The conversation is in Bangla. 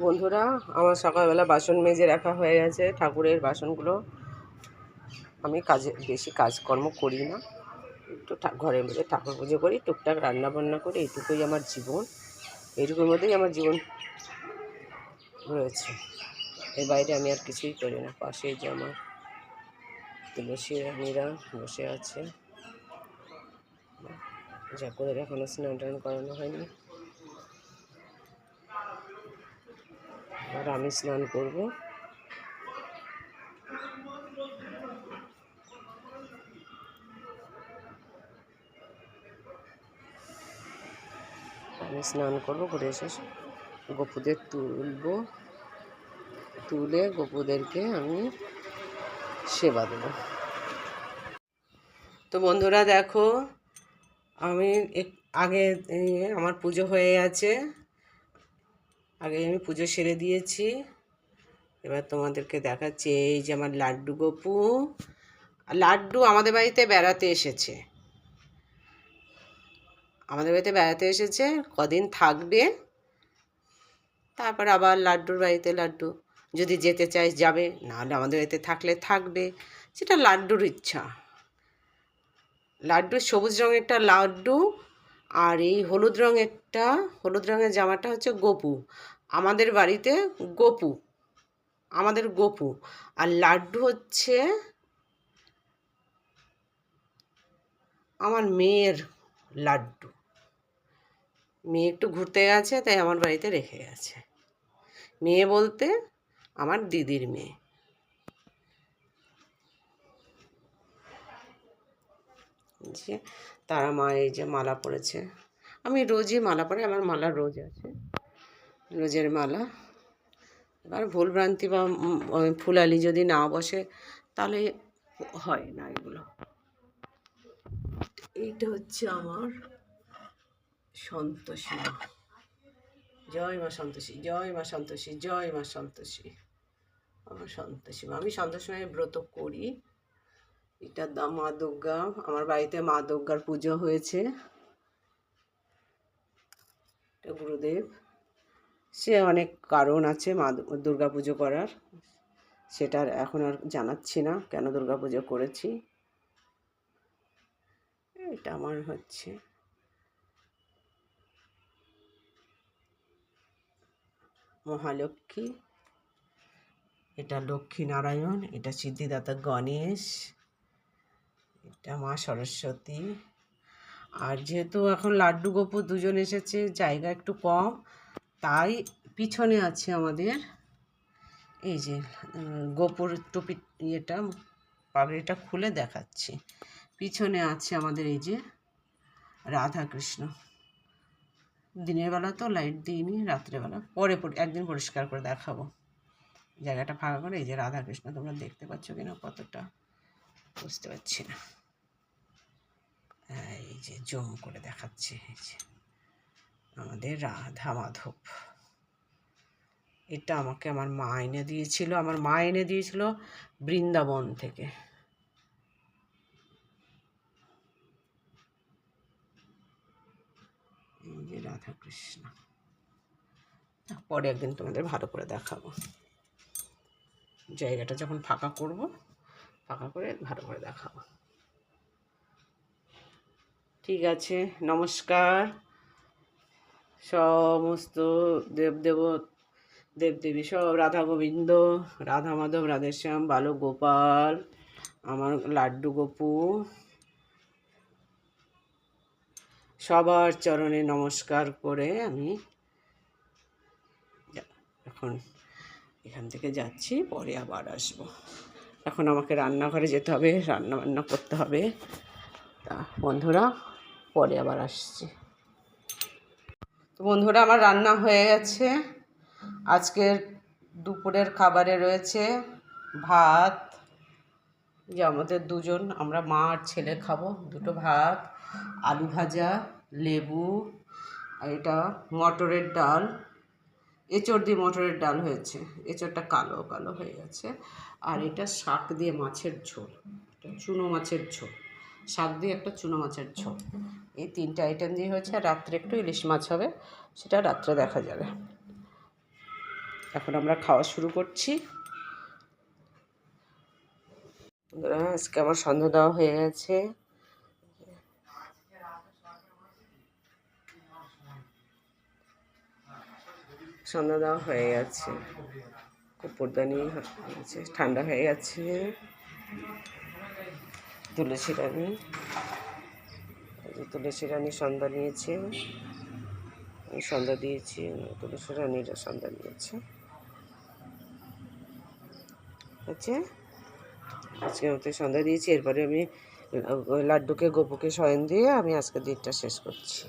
বন্ধুরা, আমার সকালবেলা বাসন মেজে রাখা হয়ে গেছে, ঠাকুরের বাসনগুলো। আমি কাজে, বেশি কাজকর্ম করি না। একটু ঘরের মধ্যে ঠাকুর পুজো করি, টুকটাক রান্না বান্না করি, এইটুকুই আমার জীবন। এইটুকুর মধ্যেই আমার জীবন রয়েছে। এর বাইরে আমি আর কিছুই করি না। পাশে যে আমার তুলসী রানীরা বসে আছে। যা করে এখনও স্নান টান করানো হয়নি। আর আমি স্নান করব। আমি স্নান করব, করে এসে গপুদের তুলবো। তুলে গপুদেরকে আমি সেবা দেবো। তো বন্ধুরা দেখো, আমি আগে আমার পুজো হয়ে গেছে। আগে আমি পুজো সেরে দিয়েছি। এবার তোমাদেরকে দেখাচ্ছি এই যে আমার লাড্ডু গপু। লাড্ডু আমাদের বাড়িতে বেড়াতে এসেছে। আমাদের বাড়িতে বেড়াতে এসেছে, কদিন থাকবে। তারপর আবার লাড্ডুর বাড়িতে লাড্ডু। যদি যেতে চাই যাবে, নাহলে আমাদের বাড়িতে থাকলে থাকবে। সেটা লাড্ডুর ইচ্ছা। লাড্ডু সবুজ রঙেরটা লাড্ডু। আর এই হলুদ রঙেরটা, হলুদ রঙের জামাটা হচ্ছে গপু। আমাদের বাড়িতে গপু। আমাদের গপু। আর লাড্ডু হচ্ছে আমার মেয়ের লাড্ডু। মেয়ে একটু ঘুরতে গেছে, তাই আমার বাড়িতে রেখে গেছে। মেয়ে বলতে আমার দিদির মেয়ে। যে তারা মা এই যে মালা পরেছে। আমি রোজই মালা পরে, আমার মালা রোজ আছে, রোজের মালা। এবার ভুলভ্রান্তি বা ফুলালি যদি না বসে, তাহলে হয় না এগুলো। এইটা হচ্ছে আমার সন্তোষী জয় মা সন্তোষী, জয় মা সন্তোষী, জয় মা সন্তোষী। আমার সন্তোষী আমি সন্তোষী ব্রত করি। এটা দা মা দুর্গা। আমার বাড়িতে মা দুর্গার পুজো হয়েছে। এটা গুরুদেব। সে অনেক কারণ আছে মা দুর্গা পুজো করার। সেটা আর এখন আর জানাচ্ছি না কেন দুর্গা পুজো করেছি। এটা আমার হচ্ছে। মহালক্ষ্মী। এটা লক্ষ্মী নারায়ণ, এটা সিদ্ধিদাতা গণেশ। এটা মা সরস্বতী। আর যেহেতু এখন লাড্ডু গোপু দুজন এসেছে, জায়গা একটু কম, তাই পিছনে আছে আমাদের এই যে গোপুর টুপি ইয়েটা, পাগড়িটা খুলে দেখাচ্ছি। পিছনে আছে আমাদের এই যে রাধা কৃষ্ণ দিনের বেলা তো লাইট দিইনি রাত্রেবেলা পরে একদিন পরিষ্কার করে দেখাবো। জায়গাটা ফাঁকা করে এই যে রাধা কৃষ্ণ তোমরা দেখতে পাচ্ছ কিনা কতটা। বুঝতে পারছি না। এই যে জম করে দেখাচ্ছে আমাদের রাধা মাধব। এটা আমাকে আমার মা এনে দিয়েছিল, আমার মা এনে দিয়েছিল বৃন্দাবন থেকে। রাধা কৃষ্ণ। পরে একদিন তোমাদের ভালো করে দেখাবো। জায়গাটা যখন ফাঁকা করব ফাঁকা করে ভালো করে দেখাবো। ঠিক আছে, নমস্কার। সমস্ত দেবদেব দেবদেবী সব, রাধা গোবিন্দ, রাধা মাধব রাধেশ্যাম বালক গোপাল, আমার লাড্ডু গোপু। সবার চরণে নমস্কার করে আমি এখন এখান থেকে যাচ্ছি, পরে আবার আসব। এখন আমাকে রান্নাঘরে যেতে হবে রান্না বান্না করতে হবে। তা বন্ধুরা, পরে আবার আসছি। তো বন্ধুরা, আমার রান্না হয়ে গেছে। আজকের দুপুরের খাবারে রয়েছে ভাত। যে আমাদের দুজন, আমরা মা আর ছেলে খাব, দুটো ভাত, আলু ভাজা, লেবু, আর এটা মটরের ডাল। এঁচড় দিয়ে মটরের ডাল হয়েছে। এঁচড়টা কালো কালো হয়ে গেছে। আর এটা শাক দিয়ে মাছের ঝোল। এটা চুনো মাছের ঝোল। শাক দিয়ে একটা চুনো মাছের ঝোল। এই তিনটে আইটেম দিয়ে হয়েছে। আর রাত্রে একটু ইলিশ মাছ হবে, সেটা রাত্রে দেখা যাবে। এখন আমরা খাওয়া শুরু করছি। আজকে আমার সন্ধ্যা দেওয়া হয়ে গেছে। সন্ধ্যা দেওয়া হয়ে গেছে। কুপুরদানি হয়েছে, ঠান্ডা হয়ে গেছে। তুলসী রানী তুলসী রানী সন্ধ্যা নিয়েছে। সন্ধ্যা দিয়েছি, তুলসী রানীরা সন্ধ্যা নিয়েছে। আছে আজকে মতো সন্ধ্যা দিয়েছি, এরপরে আমি লাড্ডুকে, গোপুকে শয়ন দিয়ে আমি আজকে দিনটা শেষ করছি।